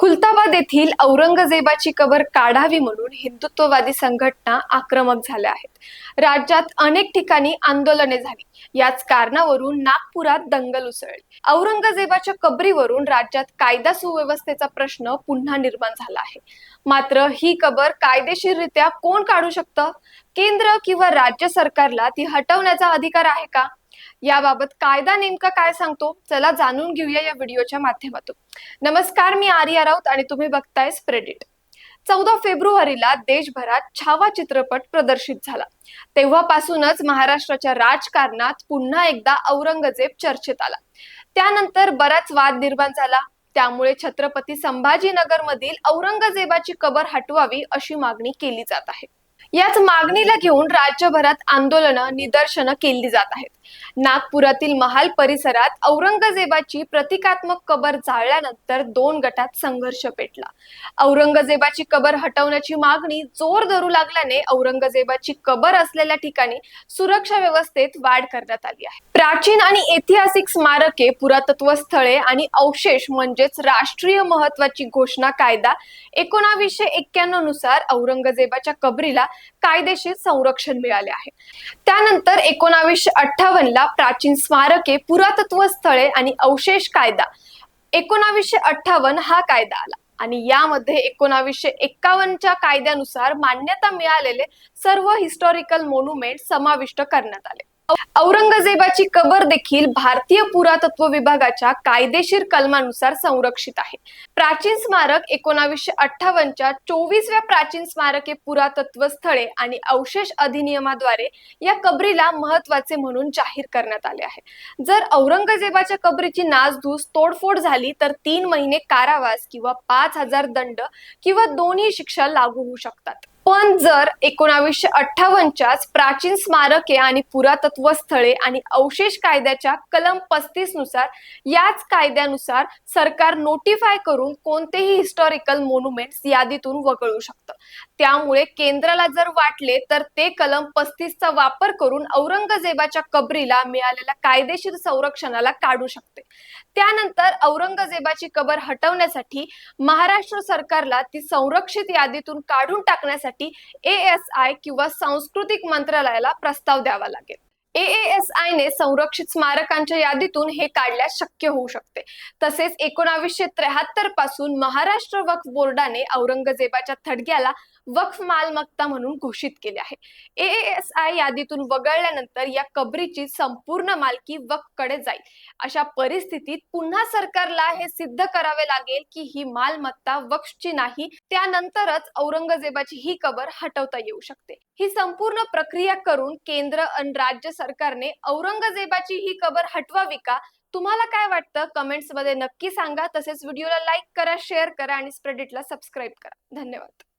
खुलताबाद येथील औरंगजेबाची कबर काढावी म्हणून हिंदुत्ववादी संघटना आक्रमक झाल्या आहेत. राज्यात अनेक ठिकाणी आंदोलने झाली. याच कारणावरून नागपुरात दंगल उसळली. औरंगजेबाच्या कबरीवरून राज्यात कायदा सुव्यवस्थेचा प्रश्न पुन्हा निर्माण झाला आहे. मात्र ही कबर कायदेशीररित्या कोण काढू शकतं? केंद्र किंवा राज्य सरकारला ती हटवण्याचा अधिकार आहे का? याबाबत कायदा नेमका काय सांगतो? चला जाणून घेऊया या व्हिडिओच्या माध्यमातून. नमस्कार मी आर्या राऊत आणि तुम्ही बघताय स्प्रेडिट चौदा फेब्रुवारीला देशभरात छावा चित्रपट प्रदर्शित झाला. तेव्हापासूनच महाराष्ट्राच्या राजकारणात पुन्हा एकदा औरंगजेब चर्चेत आला. त्यानंतर बराच वाद निर्माण झाला. त्यामुळे छत्रपती संभाजीनगर मधील औरंगजेबाची कबर हटवावी अशी मागणी केली जात आहे. याच मागणीला घेऊन राज्यभरात आंदोलनं निदर्शनं केली जात आहेत. नागपुरातील महाल परिसरात औरंगजेबाची प्रतिकात्मक कबर जाळल्यानंतर दोन गटात संघर्ष पेटला. औरंगजेबाची कबर हटवण्याची मागणी जोर धरू लागल्याने औरंगजेबाची कबर असलेल्या ठिकाणी सुरक्षा व्यवस्थेत वाढ करण्यात आली आहे. प्राचीन आणि ऐतिहासिक स्मारके पुरातत्व स्थळे आणि अवशेष म्हणजेच राष्ट्रीय महत्वाची घोषणा कायदा एकोणावीसशे एक्क्याण्णवनुसार औरंगजेबाच्या कबरीला कायदेशीर संरक्षण मिळाले आहे. त्यानंतर एकोणावीसशे अठ्ठावन्न ला प्राचीन स्मारके पुरातत्व स्थळे आणि अवशेष कायदा एकोणावीसशे अठ्ठावन्न हा कायदा आला. आणि यामध्ये एकोणावीसशे एक्कावन्नच्या कायद्यानुसार मान्यता मिळालेले सर्व हिस्टॉरिकल मोन्युमेंट समाविष्ट करण्यात आले. औरंगजेबाची कबर देखील भारतीय पुरातत्व विभागाच्या कायदेशीर कलमानुसार संरक्षित आहे. प्राचीन स्मारक एकोणावीसशे अठ्ठावन्नच्या चोवीसव्या प्राचीन स्मारके पुरातत्व स्थळे आणि अवशेष अधिनियमाद्वारे या कबरीला महत्त्वाचे म्हणून जाहीर करण्यात आले आहे. जर औरंगजेबाच्या कबरीची नासधूस तोडफोड झाली तर तीन महिने कारावास किंवा पाच हजार दंड किंवा दोन्ही शिक्षा लागू होऊ शकतात. पण जर एकोणावीसशे अठ्ठावन्नच्याच प्राचीन स्मारके आणि पुरातत्व स्थळे आणि अवशेष कायद्याच्या कलम पस्तीसनुसार याच कायद्यानुसार सरकार नोटिफाय करून कोणतेही हिस्टॉरिकल मोन्युमेंट्स यादीतून वगळू शकतं. त्यामुळे केंद्राला जर वाटले तर ते कलम पस्तीसचा वापर करून औरंगजेबाच्या कबरीला मिळालेल्या कायदेशीर संरक्षणाला काढू शकते. त्यानंतर औरंगजेबाची कबर हटवण्यासाठी महाराष्ट्र सरकारला ती संरक्षित यादीतून काढून टाकण्यासाठी एएस आय किंवा सांस्कृतिक मंत्रालयाला प्रस्ताव द्यावा लागेल. ए एएसआय ने संरक्षित स्मारकांच्या यादीतून हे काढल्यास शक्य होऊ शकते. तसेच एकोणावीसशे त्र्याहत्तरपासून महाराष्ट्र वक्फ बोर्डाने औरंगजेबाच्या थडग्याला वक्फ मालमत्ता म्हणून घोषित केले आहे. एएसआय यादीतून वगळल्यानंतर या कबरीची संपूर्ण मालकी वक्फकडे जाईल. अशा परिस्थितीत पुन्हा सरकारला हे सिद्ध करावे लागेल की ही मालमत्ता वक्फची नाही त्यानंतरच औरंगजेबाची ही कबर हटवता येऊ शकते. ही संपूर्ण प्रक्रिया करून केंद्र आणि राज्य सरकारने औरंगजेबाची ही कबर हटवावी का? तुम्हाला काय वाटतं? कमेंट्समध्ये नक्की सांगा. तसेच व्हिडिओला लाईक करा शेअर करा आणि स्प्रेडिटला सबस्क्राईब करा. धन्यवाद.